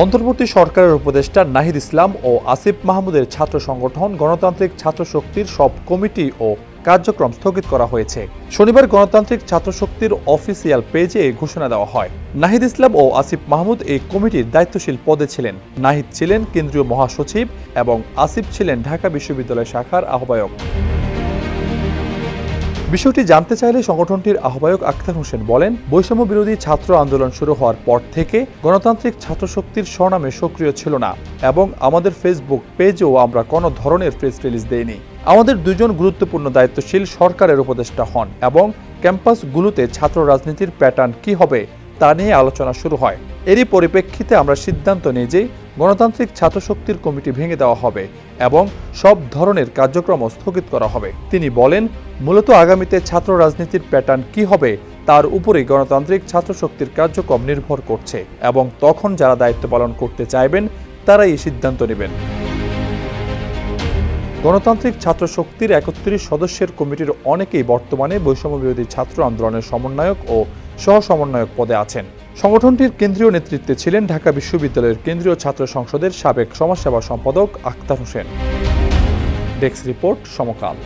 অন্তর্বর্তী সরকারের উপদেষ্টা নাহিদ ইসলাম ও আসিফ মাহমুদের ছাত্র সংগঠন গণতান্ত্রিক ছাত্র শক্তির সব কমিটি ও কার্যক্রম স্থগিত করা হয়েছে। শনিবার গণতান্ত্রিক ছাত্র শক্তির অফিসিয়াল পেজে ঘোষণা দেওয়া হয়। নাহিদ ইসলাম ও আসিফ মাহমুদ এই কমিটির দায়িত্বশীল পদে ছিলেন। নাহিদ ছিলেন কেন্দ্রীয় মহাসচিব এবং আসিফ ছিলেন ঢাকা বিশ্ববিদ্যালয় শাখার আহ্বায়ক। বিষয়টি জানতে চাইলে সংগঠনটির আহ্বায়ক আখতার হোসেন বলেন, বৈষম্য বিরোধী ছাত্র আন্দোলন শুরু হওয়ার পর থেকে গণতান্ত্রিক ছাত্র শক্তির স্বনামে সক্রিয় ছিল না এবং আমাদের ফেসবুক পেজেও আমরা কোনো ধরনের প্রেস রিলিজ দেইনি। আমাদের দুজন গুরুত্বপূর্ণ দায়িত্বশীল সরকারের উপদেষ্টা হন এবং ক্যাম্পাসগুলোতে ছাত্র রাজনীতির প্যাটার্ন কি হবে তা নিয়ে আলোচনা শুরু হয়। এরই পরিপ্রেক্ষিতে আমরা সিদ্ধান্ত নিই যে গণতান্ত্রিক ছাত্র শক্তির কমিটি ভেঙে দেওয়া হবে এবং সব ধরনের কার্যক্রম স্থগিত করা হবে। তিনি বলেন, মূলত আগামীতে ছাত্র রাজনীতির প্যাটার্ন কি হবে তার উপরে গণতান্ত্রিক ছাত্র শক্তির কার্যক্রম নির্ভর করছে এবং তখন যারা দায়িত্ব পালন করতে চাইবেন, তারাই এই সিদ্ধান্ত নেবেন। গণতান্ত্রিক ছাত্র শক্তির একত্রিশ সদস্যের কমিটির অনেকেই বর্তমানে বৈষম্য বিরোধী ছাত্র আন্দোলনের সমন্বয়ক ও সহ সমন্বয়ক পদে আছেন। সংগঠনটির কেন্দ্রীয় নেতৃত্বে ছিলেন ঢাকা বিশ্ববিদ্যালয়ের কেন্দ্রীয় ছাত্র সংসদের সাবেক সমাজসেবা সম্পাদক Akhtar Hossain. Desk report Samakal.